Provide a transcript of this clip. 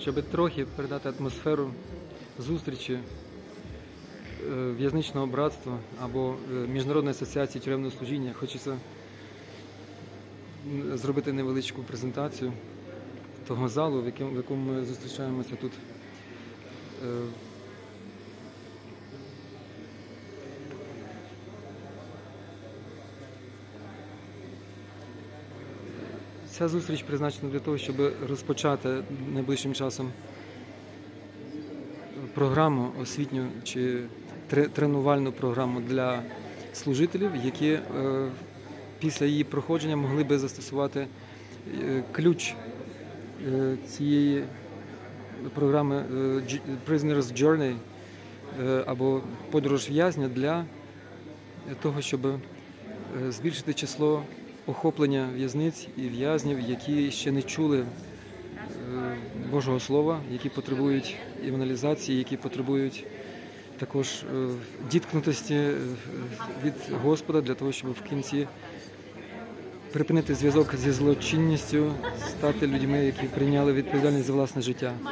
щоб трохи передати атмосферу зустрічі е, в'язничного братства або е, Міжнародної асоціації тюремного служіння, хочеться зробити невеличку презентацію того залу, в якому, в якому ми зустрічаємося тут. Ця зустріч призначена для того, щоб розпочати найближчим часом програму освітню чи тре- тренувальну програму для служителів, які е, після її проходження могли би застосувати е, ключ е, цієї програми Prisoner's Journey або подорож в'язня для того, щоб збільшити число охоплення в'язниць і в'язнів, які ще не чули е, Божого Слова, які потребують евангелізації, які потребують також е, діткнутості е, від Господа для того, щоб в кінці припинити зв'язок зі злочинністю, стати людьми, які прийняли відповідальність за власне життя.